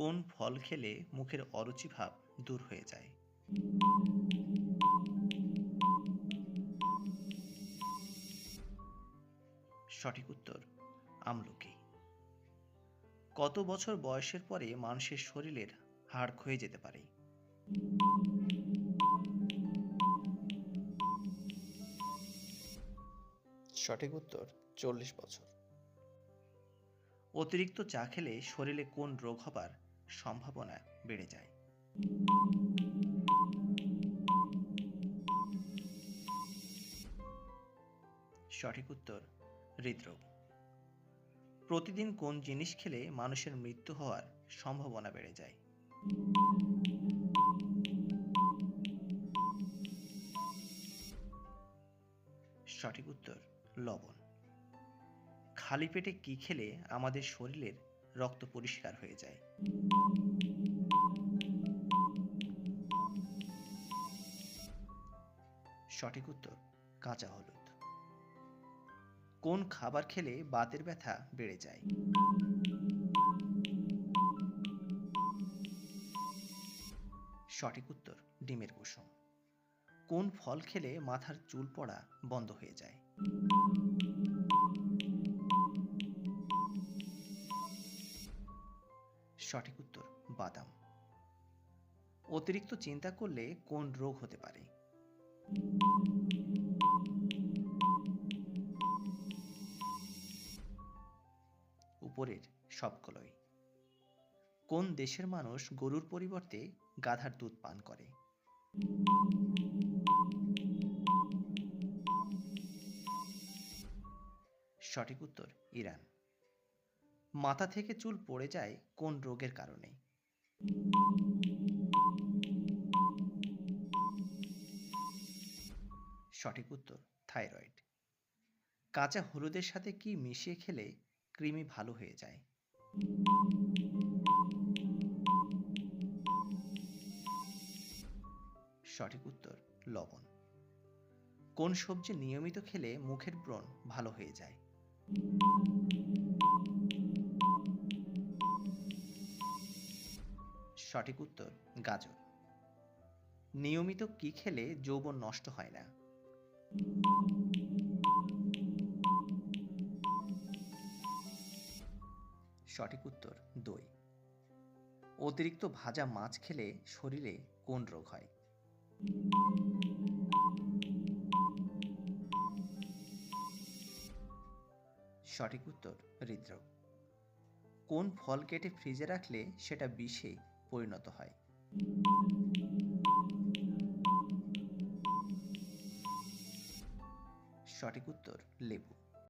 কোন ফল খেলে মুখের অরুচি ভাব দূর হয়ে যায়? সঠিক উত্তর আমলকি। কত বছর বয়সের পরে মানুষের শরীরের হাড় ক্ষয়ে যেতে পারে? সঠিক উত্তর চল্লিশ বছর। অতিরিক্ত চা খেলে শরীরে কোন রোগ হবার সম্ভাবনা বেড়ে যায়। সঠিক উত্তর, হৃদরোগ। প্রতিদিন কোন জিনিস খেলে মানুষের মৃত্যু হওয়ার সম্ভাবনা বেড়ে যায়? সঠিক উত্তর, লবণ। খালি পেটে কি খেলে আমাদের শরীরের রক্ত পরিষ্কার হয়ে যায়। সঠিক উত্তর, কাঁচা হলুদ। কোন খাবার খেলে বাতের ব্যথা বেড়ে যায়? সঠিক উত্তর, ডিমের কুসুম। কোন ফল খেলে মাথার চুল পড়া বন্ধ হয়ে যায়? সঠিক উত্তর, বাদাম। অতিরিক্ত চিন্তা করলে কোন রোগ হতে পারে? উপরের সবগুলোই। কোন দেশের মানুষ গরুর পরিবর্তে গাধার দুধ পান করে? সঠিক উত্তর, ইরান। মাথা থেকে চুল পড়ে যায় কোন রোগের কারণে? সঠিক উত্তর, থাইরয়েড। কাঁচা হলুদের সাথে কি মিশিয়ে খেলে কৃমি ভালো হয়ে যায়? সঠিক উত্তর, লবণ। কোন সবজি নিয়মিত খেলে মুখের ব্রণ ভালো হয়ে যায়? সঠিক উত্তর, গাজর। নিয়মিত কি খেলে যৌবন নষ্ট হয় না? সঠিক উত্তর, দই। অতিরিক্ত ভাজা মাছ খেলে শরীরে কোন রোগ হয়? সঠিক উত্তর, হৃদরোগ। কোন ফল কেটে ফ্রিজে রাখলে সেটা বিষে পরিণত হয়। সঠিক উত্তর লেবু।